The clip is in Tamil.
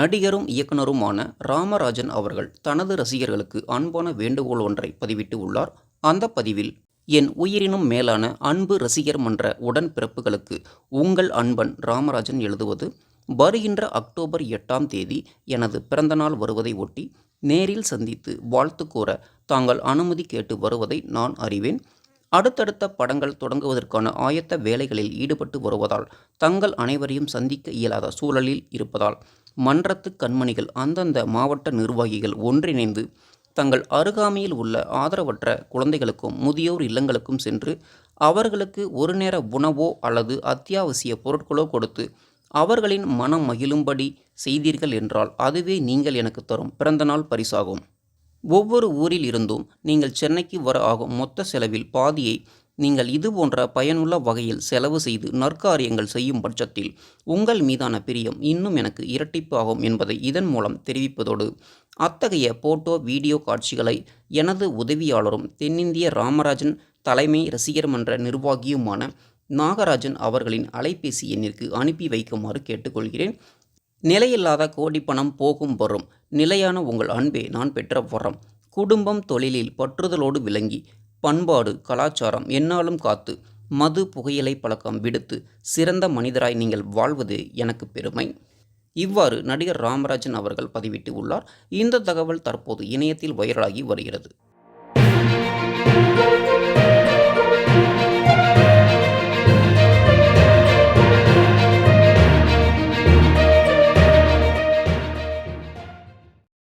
நடிகரும் இயக்குனருமான ராமராஜன் அவர்கள் தனது ரசிகர்களுக்கு அன்பான வேண்டுகோள் ஒன்றை பதிவிட்டு உள்ளார். அந்த பதிவில் என் உயிரினும் மேலான அன்பு ரசிகர் மன்ற உடன்பிறப்புகளுக்கு உங்கள் அன்பன் ராமராஜன் எழுதுவது வருகின்ற அக்டோபர் எட்டாம் தேதி எனது பிறந்தநாள் வருவதை ஒட்டி நேரில் சந்தித்து வாழ்த்து கூற தாங்கள் அனுமதி கேட்டு வருவதை நான் அறிவேன். அடுத்தடுத்த படங்கள் தொடங்குவதற்கான ஆயத்த வேலைகளில் ஈடுபட்டு வருவதால் தங்கள் அனைவரையும் சந்திக்க இயலாத சூழலில் இருப்பதால் மன்றத்து கண்மணிகள் அந்தந்த மாவட்ட நிர்வாகிகள் ஒன்றிணைந்து தங்கள் அருகாமையில் உள்ள ஆதரவற்ற குழந்தைகளுக்கும் முதியோர் இல்லங்களுக்கும் சென்று அவர்களுக்கு ஒரு நேர உணவோ அல்லது அத்தியாவசிய பொருட்களோ கொடுத்து அவர்களின் மனம் மகிழும்படி செய்தீர்கள் என்றால் அதுவே நீங்கள் எனக்கு தரும் பிறந்தநாள் பரிசாகும். ஒவ்வொரு ஊரில் இருந்தும் நீங்கள் சென்னைக்கு வர ஆகும் மொத்த செலவில் பாதியை நீங்கள் இது போன்ற பயனுள்ள வகையில் செலவு செய்து நற்காரியங்கள் செய்யும் பட்சத்தில் உங்கள் மீதான பிரியம் இன்னும் எனக்கு இரட்டிப்பு ஆகும் என்பதை இதன் மூலம் தெரிவிப்பதோடு அத்தகைய போட்டோ வீடியோ காட்சிகளை எனது உதவியாளரும் தென்னிந்திய ராமராஜன் தலைமை ரசிகர் மன்ற நிர்வாகியுமான நாகராஜன் அவர்களின் அலைபேசி எண்ணிற்கு அனுப்பி வைக்குமாறு கேட்டுக்கொள்கிறேன். நிலையில்லாத கோடி பணம் போகும் வரும். நிலையான உங்கள் அன்பே நான் பெற்ற வரம். குடும்பம் தொழிலில் பற்றுதலோடு விளங்கி பண்பாடு கலாச்சாரம் என்னாலும் காத்து மது புகையிலை பழக்கம் விடுத்து சிறந்த மனிதராய் நீங்கள் வாழ்வது எனக்கு பெருமை. இவ்வாறு நடிகர் ராமராஜன் அவர்கள் பதிவிட்டு உள்ளார். இந்த தகவல் தற்போது இணையத்தில் வைரலாகி வருகிறது.